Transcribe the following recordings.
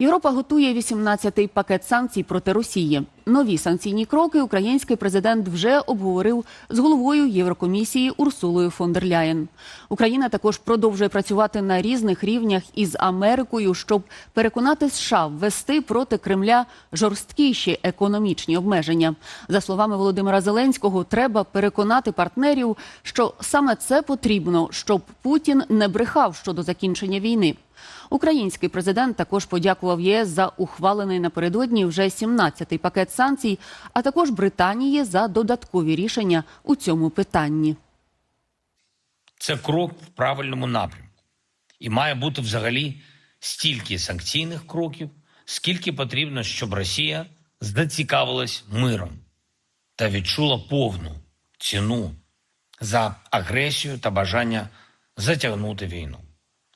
Європа готує 18-й пакет санкцій проти Росії. Нові санкційні кроки український президент вже обговорив з головою Єврокомісії Урсулою фон дер Ляєн. Україна також продовжує працювати на різних рівнях із Америкою, щоб переконати США ввести проти Кремля жорсткіші економічні обмеження. За словами Володимира Зеленського, треба переконати партнерів, що саме це потрібно, щоб Путін не брехав щодо закінчення війни. Український президент також подякував ЄС за ухвалений напередодні вже 17-й пакет санкцій, а також Британії за додаткові рішення у цьому питанні. Це крок в правильному напрямку. І має бути взагалі стільки санкційних кроків, скільки потрібно, щоб Росія зацікавилась миром та відчула повну ціну за агресію та бажання затягнути війну.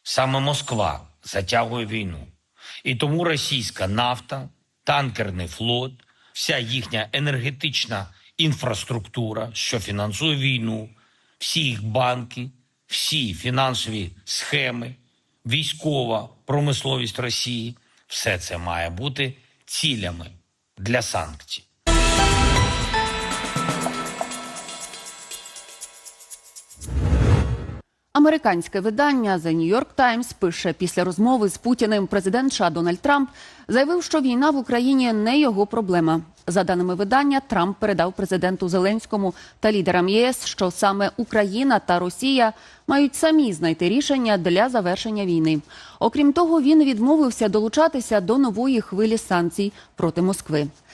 Саме Москва затягує війну. І тому російська нафта, танкерний флот, вся їхня енергетична інфраструктура, що фінансує війну, всі їх банки, всі фінансові схеми, військова промисловість Росії все це має бути цілями для санкцій. Американське видання The New York Times пише після розмови з Путіним президент США Дональд Трамп заявив, що війна в Україні не його проблема. За даними видання, Трамп передав президенту Зеленському та лідерам ЄС, що саме Україна та Росія мають самі знайти рішення для завершення війни. Окрім того, він відмовився долучатися до нової хвилі санкцій проти Москви.